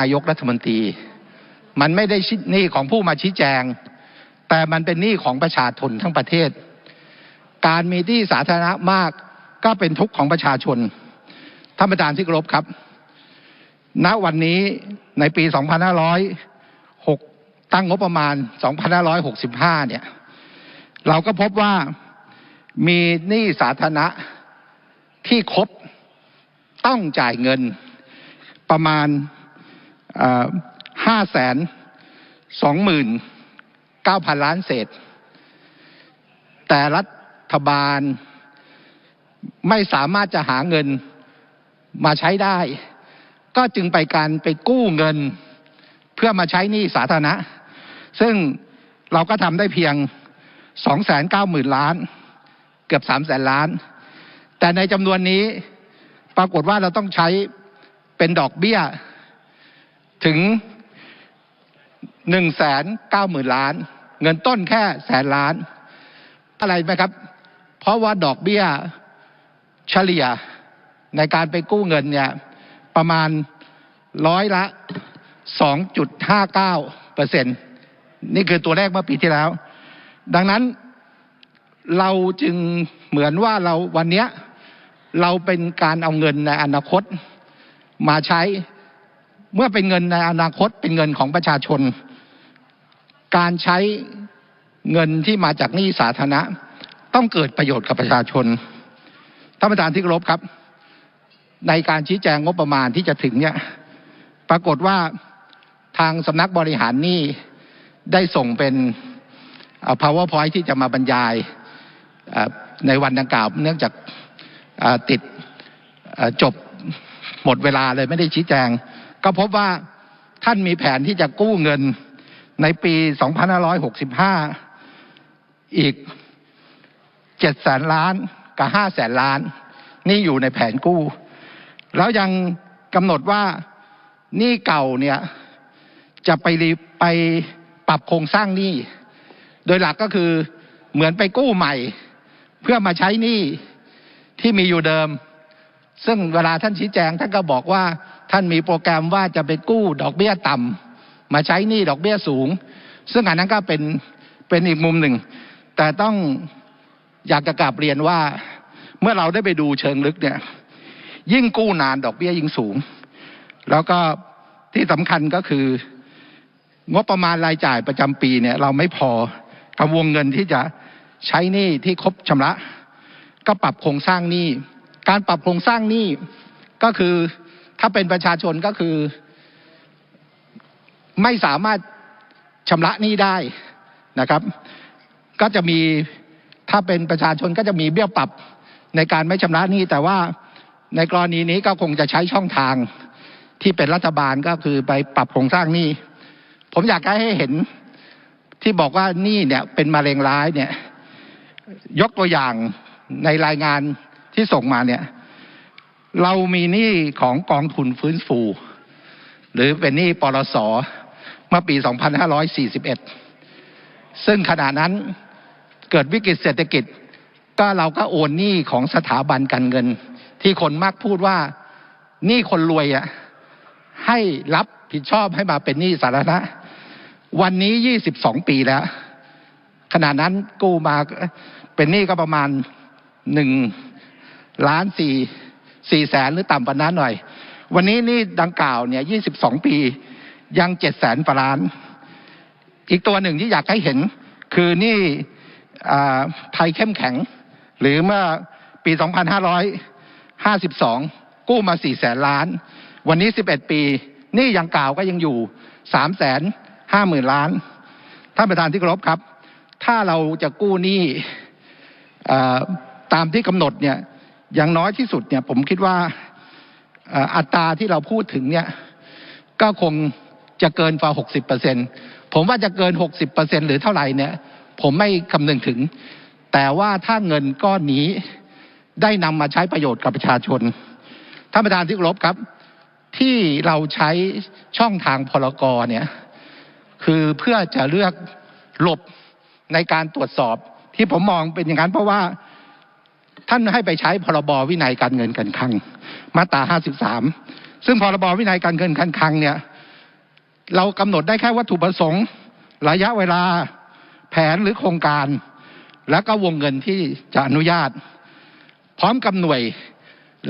นายกรัฐมนตรี มันไม่ได้ชิหนี้ของผู้มาชี้แจง แต่มันเป็นหนี้ของประชาชนทั้งประเทศ การมีที่สาธารณะมากก็เป็นทุกข์ของประชาชนท่านประธานที่เคารพครับ ณวันนี้ในปี 2506 ตั้งงบประมาณ 2565 เนี่ย เราก็พบว่ามีหนี้สาธารณะที่ครบต้องจ่ายเงินประมาณ ห้าแสนสองหมื่นเก้าพันล้านเศษ แต่รัฐบาลไม่สามารถจะหาเงินมาใช้ได้ ก็จึงไปการไปกู้เงิน เพื่อมาใช้หนี้สาธารณะ ซึ่งเราก็ทำได้เพียงสองแสนเก้าหมื่นล้าน เกือบสามแสนล้าน แต่ในจำนวนนี้ปรากฏว่าเราต้องใช้เป็นดอกเบี้ย ถึงหนึ่งแสนเก้าหมื่นล้านเงินต้นแค่แสนล้านอะไรไหมครับ เพราะว่าดอกเบี้ยเฉลี่ยในการไปกู้เงินเนี่ยประมาณร้อยละสองจุดห้าเก้าเปอร์เซ็นต์นี่คือตัวแรกเมื่อปีที่แล้ว ดังนั้นเราจึงเหมือนว่าเราวันนี้เราเป็นการเอาเงินในอนาคตมาใช้ เมื่อเป็นเงินในอนาคตเป็นเงินของประชาชนการใช้เงินที่มาจากหนี้สาธารณะต้องเกิดประโยชน์กับประชาชนท่านประธานที่เคารพครับ ในการชี้แจงงบประมาณที่จะถึงเนี่ยปรากฏว่าทางสำนักบริหารหนี้ได้ส่งเป็น powerpoint ที่จะมาบรรยายในวันดังกล่าว เนื่องจากติดจบหมดเวลาเลยไม่ได้ชี้แจง ก็พบว่าท่านมีแผนที่จะกู้เงินในปี2565อีก7แสนล้านกับ5แสนล้าน นี่อยู่ในแผนกู้ แล้วยังกำหนดว่านี่เก่าเนี่ยจะไปไปปรับโครงสร้างหนี้ โดยหลักก็คือเหมือนไปกู้ใหม่ เพื่อมาใช้หนี้ที่มีอยู่เดิม ซึ่งเวลาท่านชี้แจงท่านก็บอกว่าท่านมีโปรแกรมว่าจะไปกู้ดอกเบี้ยต่ำมาใช้หนี้ดอกเบี้ยสูง ซึ่งอันนั้นก็เป็นเป็นอีกมุมหนึ่ง แต่ต้องอยากจะกลับเรียนว่าเมื่อเราได้ไปดูเชิงลึกเนี่ย ยิ่งกู้นานดอกเบี้ยยิ่งสูง แล้วก็ที่สำคัญก็คืองบประมาณรายจ่ายประจำปีเนี่ย เราไม่พอกับวงเงินที่จะใช้หนี้ที่ครบชำระ ก็ปรับโครงสร้างหนี้ การปรับโครงสร้างหนี้ก็คือถ้าเป็นประชาชนก็คือไม่สามารถชำระหนี้ได้นะครับ ก็จะมีถ้าเป็นประชาชนก็จะมีเบี้ยปรับในการไม่ชำระหนี้ แต่ว่าในกรณีนี้ก็คงจะใช้ช่องทางที่เป็นรัฐบาลก็คือไปปรับโครงสร้างหนี้ ผมอยากให้เห็นที่บอกว่านี่เนี่ยเป็นมะเร็งร้ายเนี่ยยกตัวอย่างในรายงาน ที่ส่งมาเนี่ยเรามีหนี้ของกองทุนฟื้นฟู หรือเป็นหนี้ปรสเมื่อปี 2541 ซึ่งขณะนั้นเกิดวิกฤตเศรษฐกิจ ก็เราก็โอนหนี้ของสถาบันการเงิน ที่คนมักพูดว่าหนี้คนรวยอะให้รับผิดชอบให้มาเป็นหนี้สาธารณะ วันนี้ 22 ปีแล้ว ขณะนั้นกู้มาเป็นหนี้ก็ประมาณ1 ล้านสี่สี่แสนหรือต่ำกว่านั้นหน่อย วันนี้นี่ดังกล่าวเนี่ยยี่สิบสองปียังเจ็ดแสนกว่าล้าน อีกตัวหนึ่งที่อยากให้เห็นคือนี่ไทยเข้มแข็ง หรือเมื่อปีสองพันห้าร้อยห้าสิบสองกู้มาสี่แสนล้าน วันนี้สิบเอ็ดปีนี่ยังกล่าวก็ยังอยู่สามแสนห้าหมื่นล้าน ท่านประธานที่เคารพครับ ถ้าเราจะกู้หนี้ตามที่กำหนดเนี่ย อย่างน้อยที่สุดเนี่ยผมคิดว่าอัตราที่เราพูดถึงเนี่ยก็คงจะเกินกว่าหกสิบเปอร์เซ็นผมว่าจะเกินหกสิบเปอร์เซ็นหรือเท่าไหร่เนี่ยผมไม่คำนึงถึง แต่ว่าถ้าเงินก้อนนี้ได้นำมาใช้ประโยชน์กับประชาชนท่านประธานที่เคารพครับ ที่เราใช้ช่องทางพลกรเนี่ยคือเพื่อจะเลือกหลบในการตรวจสอบที่ผมมองเป็นอย่างนั้นเพราะว่า ท่านให้ไปใช้พรบวินัยการเงินการคลังมาตรา53 ซึ่งพรบวินัยการเงินการคลังเนี่ยเรากำหนดได้แค่วัตถุประสงค์ ระยะเวลาแผนหรือโครงการ แล้วก็วงเงินที่จะอนุญาต พร้อมกับหน่วย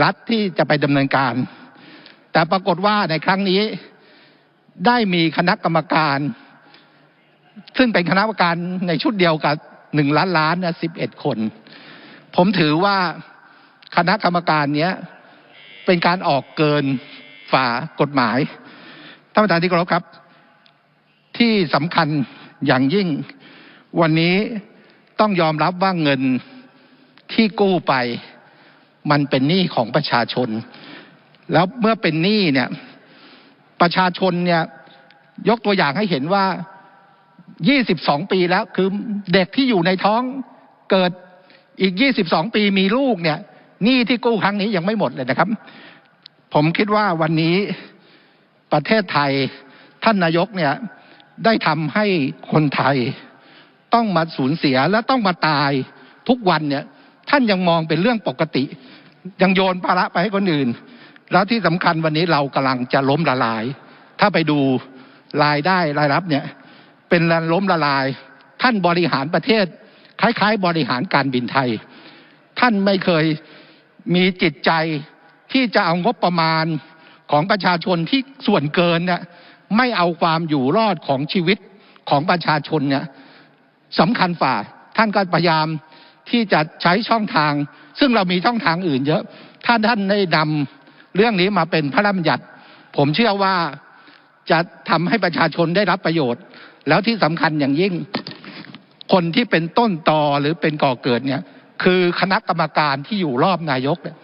รัฐที่จะไปดำเนินการ แต่ปรากฏว่าในครั้งนี้ได้มีคณะกรรมการ ซึ่งเป็นคณะกรรมการในชุดเดียวกับหนึ่งล้านล้านสิบเอ็ดคน ผมถือว่าคณะกรรมการเนี้ยเป็นการออกเกินฝ่ากฎหมายท่านประธานที่เคารพครับ ที่สำคัญอย่างยิ่ง วันนี้ต้องยอมรับว่าเงินที่กู้ไป มันเป็นหนี้ของประชาชน แล้วเมื่อเป็นหนี้เนี่ย ประชาชนเนี่ยยกตัวอย่างให้เห็นว่า 22 ปีแล้วคือเด็กที่อยู่ในท้องเกิด อีก22ปีมีลูกเนี่ยหนี้ที่กู้ครั้งนี้ยังไม่หมดเลยนะครับ ผมคิดว่าวันนี้ประเทศไทยท่านนายกเนี่ยได้ทำให้คนไทยต้องมาสูญเสียและต้องมาตายทุกวันเนี่ยท่านยังมองเป็นเรื่องปกติ ยังโยนภาระไปให้คนอื่น แล้วที่สำคัญวันนี้เรากำลังจะล้มละลาย ถ้าไปดูรายได้รายรับเนี่ยเป็นล้มละลาย ท่านบริหารประเทศ คล้ายๆบริหารการบินไทยท่านไม่เคยมีจิตใจที่จะเอางบประมาณของประชาชนที่ส่วนเกินเนี่ยไม่เอาความอยู่รอดของชีวิตของประชาชนเนี่ยสำคัญฝ่าท่านก็พยายามที่จะใช้ช่องทาง ซึ่งเรามีช่องทางอื่นเยอะ ถ้าท่านได้นำเรื่องนี้มาเป็นพระราชบัญญัติ ผมเชื่อว่าจะทำให้ประชาชนได้รับประโยชน์ แล้วที่สำคัญอย่างยิ่ง คนที่เป็นต้นตอหรือเป็นก่อเกิดเนี่ยคือคณะกรรมการที่อยู่รอบนายกเนี่ย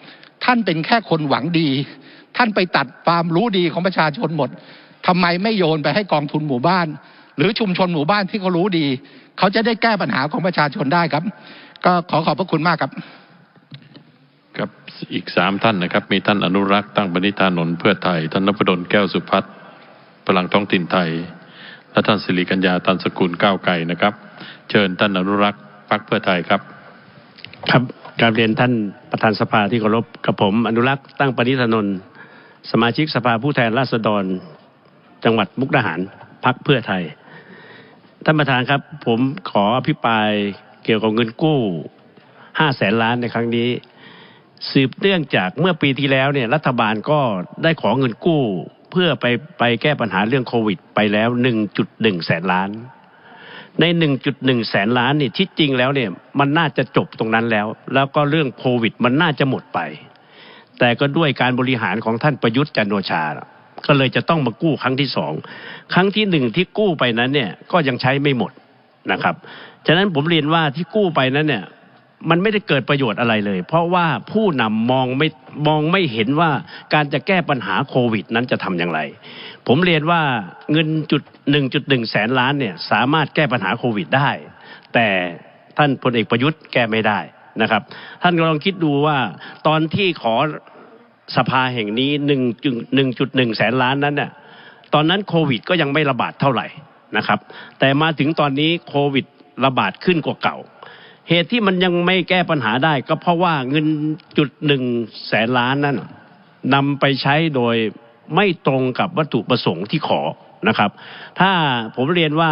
ท่านเป็นแค่คนหวังดี ท่านไปตัดความรู้ดีของประชาชนหมดทำไมไม่โยนไปให้กองทุนหมู่บ้าน หรือชุมชนหมู่บ้านที่เขารู้ดี เขาจะได้แก้ปัญหาของประชาชนได้ครับ ก็ขอขอบพระคุณมากครับครับอีกสามท่านนะครับ มีท่านอนุรักษ์ตั้งปณิธานนท์เพื่อไทย ท่านนพดลแก้วสุพัฒน์พลังท้องถิ่นไทย และท่านสิริกัญญาตันสกุลก้าวไก่นะครับ เชิญท่านอนุรักษ์พรรคเพื่อไทยครับ ครับกราบเรียนท่านประธานสภาที่เคารพกับผม อนุรักษ์ตั้งปณิธานนท์สมาชิกสภาผู้แทนราษฎร จังหวัดมุกดาหารพักเพื่อไทย ท่านประธานครับ ผมขออภิปรายเกี่ยวกับเงินกู้ห้าแสนล้านในครั้งนี้ สืบเนื่องจากเมื่อปีที่แล้วเนี่ยรัฐบาลก็ได้ขอเงินกู้ เพื่อไปไปแก้ปัญหาเรื่องโควิด ไปแล้ว 1.1 แสนล้าน ใน 1.1 แสนล้านนี่ที่จริงแล้วเนี่ยมันน่าจะจบตรงนั้นแล้ว แล้วก็เรื่องโควิดมันน่าจะหมดไป แต่ก็ด้วยการบริหารของท่านประยุทธ์จันโอชา ก็เลยจะต้องมากู้ครั้งที่สองครั้งที่หนึ่งที่กู้ไปนั้นเนี่ยก็ยังใช้ไม่หมดนะครับ ฉะนั้นผมเรียนว่าที่กู้ไปนั้นเนี่ย มันไม่ได้เกิดประโยชน์อะไรเลย เพราะว่าผู้นำมองไม่มองไม่เห็นว่าการจะแก้ปัญหาโควิดนั้นจะทำอย่างไร ผมเรียนว่าเงินจุดหนึ่งจุดหนึ่งแสนล้านเนี่ยสามารถแก้ปัญหาโควิดได้ แต่ท่านพลเอกประยุทธ์แก้ไม่ได้นะครับ ท่านลองคิดดูว่าตอนที่ขอสภาแห่งนี้หนึ่งจุดหนึ่งจุดหนึ่งแสนล้านนั้นเนี่ยตอนนั้นโควิดก็ยังไม่ระบาดเท่าไหร่นะครับ แต่มาถึงตอนนี้โควิดระบาดขึ้นกว่าเก่า เหตุที่มันยังไม่แก้ปัญหาได้ก็เพราะว่าเงินจุดหนึ่งแสนล้านนั้นนำไปใช้โดยไม่ตรงกับวัตถุประสงค์ที่ขอนะครับ ถ้าผมเรียนว่า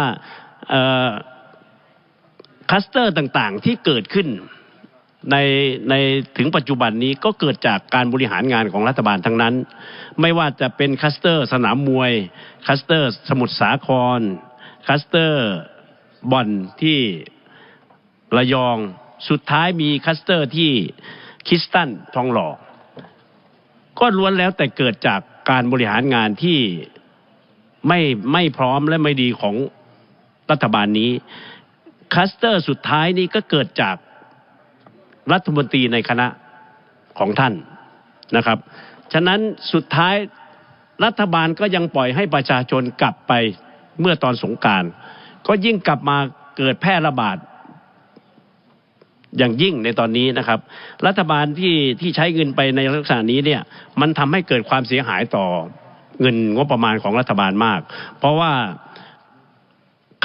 คัสเตอร์ต่างๆที่เกิดขึ้นในในถึงปัจจุบันนี้ก็เกิดจากการบริหารงานของรัฐบาลทั้งนั้น ไม่ว่าจะเป็นคัสเตอร์ สนามมวย คัสเตอร์ สมุทรสาคร คัสเตอร์บอลที่ ระยองสุดท้ายมีคัสเตอร์ที่คิสตันทองหล่อก็ล้วนแล้วแต่เกิดจากการบริหารงานที่ไม่ไม่พร้อมและไม่ดีของรัฐบาลนี้ คัสเตอร์สุดท้ายนี้ก็เกิดจากรัฐมนตรีในคณะของท่านนะครับ ฉะนั้นสุดท้ายรัฐบาลก็ยังปล่อยให้ประชาชนกลับไปเมื่อตอนสงการ ก็ยิ่งกลับมาเกิดแพร่ระบาด อย่างยิ่งในตอนนี้นะครับ รัฐบาลที่ที่ใช้เงินไปในลักษณะนี้เนี่ยมันทำให้เกิดความเสียหายต่อเงินงบประมาณของรัฐบาลมาก เพราะว่า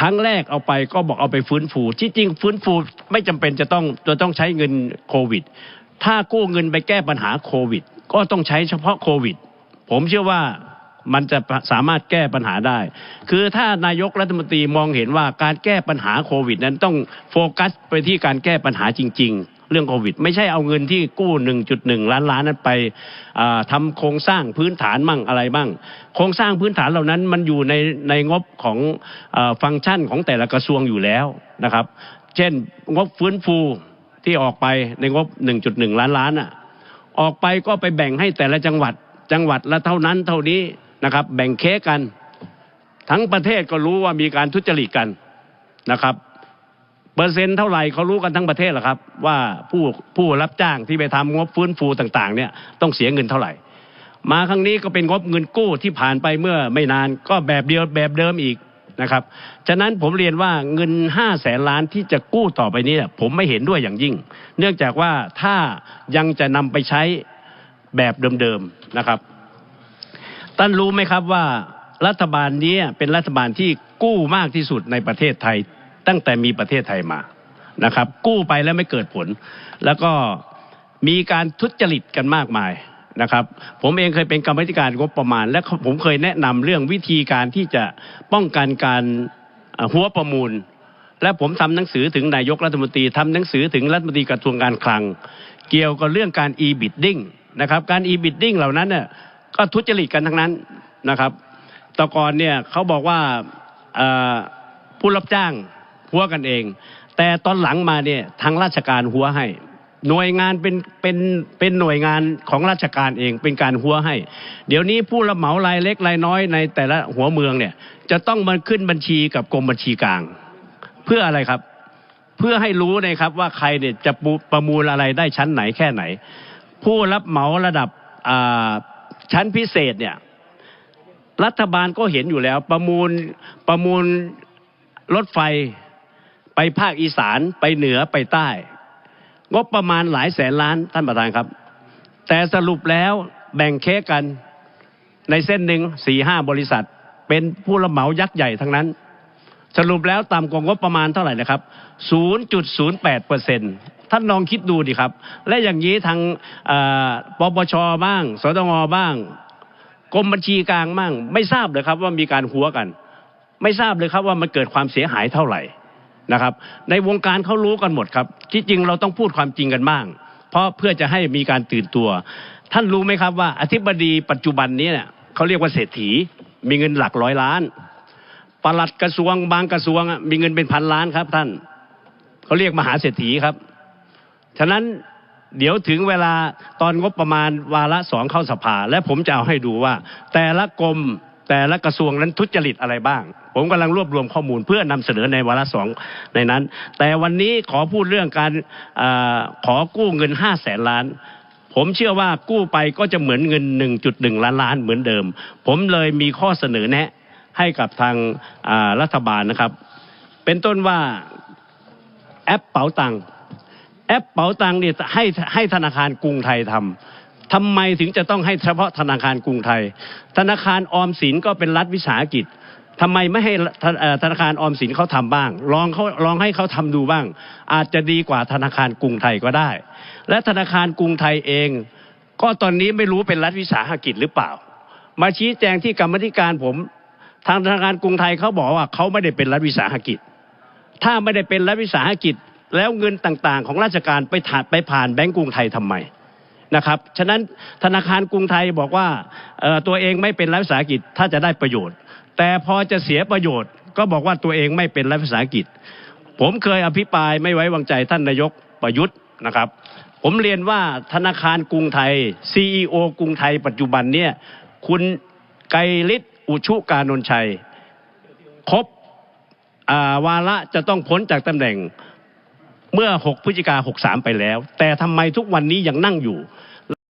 ครั้งแรกเอาไปก็บอกเอาไปฟื้นฟูที่จริงฟื้นฟูไม่จำเป็นจะต้องจะต้องใช้เงินโควิด ถ้ากู้เงินไปแก้ปัญหาโควิด ก็ต้องใช้เฉพาะโควิด ผมเชื่อว่า มันจะสามารถแก้ปัญหาได้ คือถ้านายกรัฐมนตรีมองเห็นว่าการแก้ปัญหาโควิด นั้นต้องโฟกัสไปที่การแก้ปัญหาจริง ๆ เรื่องโควิด ไม่ใช่เอาเงินที่กู้ 1.1 ล้านล้านนั้นไปอ่าทำโครงสร้างพื้นฐานมั่งอะไรบ้าง โครงสร้างพื้นฐานเหล่านั้นมันอยู่ในในงบของอฟังก์ชันของแต่ละกระทรวงอยู่แล้วนะครับ เช่นงบฟื้นฟูที่ออกไปในงบ 1.1 ล้านล้านอะออกไปก็ไปแบ่งให้แต่ละจังหวัดจังหวัดละเท่านั้นเท่านี้ นะครับแบ่งเค้กกัน ทั้งประเทศก็รู้ว่ามีการทุจริตกันนะครับ เปอร์เซ็นต์เท่าไหร่เขารู้กันทั้งประเทศหละครับ ว่าผู้ผู้รับจ้างที่ไปทำงบฟื้นฟูต่างๆ เนี่ยต้องเสียเงินเท่าไหร่ มาครั้งนี้ก็เป็นงบเงินกู้ที่ผ่านไปเมื่อไม่นานก็แบบเดียวแบบเดิมอีกนะครับ ฉะนั้นผมเรียนว่าเงิน5้าแสนล้านที่จะกู้ต่อไปนี้ผมไม่เห็นด้วยอย่างยิ่ง เนื่องจากว่าถ้ายังจะนำไปใช้แบบเดิมๆนะครับ ท่านรู้ไหมครับว่ารัฐบาลนี้เป็นรัฐบาลที่กู้มากที่สุดในประเทศไทย ตั้งแต่มีประเทศไทยมานะครับ กู้ไปแล้วไม่เกิดผล แล้วก็มีการทุจริตกันมากมายนะครับ ผมเองเคยเป็นกรรมธิการงบประมาณ และผมเคยแนะนำเรื่องวิธีการที่จะป้องกันการหัวประมูล และผมทำหนังสือถึงนายกรัฐมนตรีทำหนังสือถึงรัฐมนตรีกระทรวงการคลัง เกี่ยวกับเรื่องการ e-bidding นะครับการ e-bidding เหล่านั้นเนี่ย ก็ทุจริตกันทั้งนั้นนะครับแต่ก่อนเนี่ยเขาบอกว่าผู้รับจ้างหัวกันเอง แต่ตอนหลังมาเนี่ยทางราชการหัวให้ หน่วยงานเป็นเป็นเป็นหน่วยงานของราชการเองเป็นการหัวให้ เดี๋ยวนี้ผู้รับเหมารายเล็กรายน้อยในแต่ละหัวเมืองเนี่ยจะต้องมาขึ้นบัญชีกับกรมบัญชีกลาง เพื่ออะไรครับ เพื่อให้รู้นะครับว่าใครเนี่ยจะประมูลอะไรได้ชั้นไหนแค่ไหน ผู้รับเหมาระดับ ชั้นพิเศษเนี่ยรัฐบาลก็เห็นอยู่แล้วประมูลประมูลรถไฟไปภาคอีสานไปเหนือไปใต้ งบประมาณหลายแสนล้านท่านประธานครับ แต่สรุปแล้วแบ่งเค้กกันในเส้นหนึ่งสี่ห้าบริษัท เป็นผู้รับเหมายักษ์ใหญ่ทั้งนั้น สรุปแล้วต่ำกว่างบประมาณเท่าไหร่นะครับ 0.08เปอร์เซ็นต์ ท่านลองคิดดูดิครับ และอย่างนี้ทางปปชบ้าง สตงบ้างกรมบัญชีกลางบ้างไม่ทราบเลยครับว่ามีการหัวกัน ไม่ทราบเลยครับว่ามันเกิดความเสียหายเท่าไหร่นะครับ ในวงการเขารู้กันหมดครับ ที่จริงเราต้องพูดความจริงกันบ้าง เพราะเพื่อจะให้มีการตื่นตัว ท่านรู้ไหมครับว่าอธิบดีปัจจุบันนี้เนี่ยเขาเรียกว่าเศรษฐี มีเงินหลักร้อยล้านปลัดกระทรวงบางกระทรวงมีเงินเป็นพันล้านครับท่านเขาเรียกมหาเศรษฐีครับ ฉะนั้นเดี๋ยวถึงเวลาตอนงบประมาณวาระสองเข้าสภา และผมจะเอาให้ดูว่า แต่ละกรมแต่ละกระทรวงนั้นทุจริตอะไรบ้าง ผมกำลังรวบรวมข้อมูลเพื่อนำเสนอในวาระสองในนั้น แต่วันนี้ขอพูดเรื่องการอาขอกู้เงินห้าแสนล้าน ผมเชื่อว่ากู้ไปก็จะเหมือนเงิน 1.1 ล้านล้านเหมือนเดิม ผมเลยมีข้อเสนอแนะให้กับทางารัฐบาลนะครับ เป็นต้นว่าแอปเป๋าตังค์ เป๋าตังค์เนี่ยให้ให้ธนาคารกรุงไทยทำทำไมถึงจะต้องให้เฉพาะธนาคารกรุงไทย ธนาคารออมสินก็เป็นรัฐวิสาหกิจทำไมไม่ให้ธธนาคารออมสินเขาทำบ้าง ลองเขาลองให้เขาทำดูบ้าง อาจจะดีกว่าธนาคารกรุงไทยก็ได้ และธนาคารกรุงไทยเอง ก็ตอนนี้ไม่รู้เป็นรัฐวิสาหกิจหรือเปล่า มาชี้แจงที่กรรมธิการผม ทางธนาคารกรุงไทยเขาบอกว่าเขาไม่ได้เป็นรัฐวิสาหกิจ ถ้าไม่ได้เป็นรัฐวิสาหกิจ แล้วเงินต่างๆของราชการไปถาดไปผ่านแบงก์กรุงไทยทำไมนะครับฉะนั้นธนาคารกรุงไทยบอกว่าตัวเองไม่เป็นรัฐวิสาหกิจถ้าจะได้ประโยชน์ แต่พอจะเสียประโยชน์ ก็บอกว่าตัวเองไม่เป็นรัฐวิสาหกิจ ผมเคยอภิปรายไม่ไว้วางใจท่านนายกประยุทธ์นะครับ ผมเรียนว่าธนาคารกรุงไทย CEO กรุงไทยปัจจุบันเนี่ยคุณไกรฤทธิ์อุชุกานนท์ชัยครบาวาระจะต้องพ้นจากตำแหน่ง เมื่อ๖พฤศจิกา๖๓ไปแล้วแต่ทำไมทุกวันนี้ยังนั่งอยู่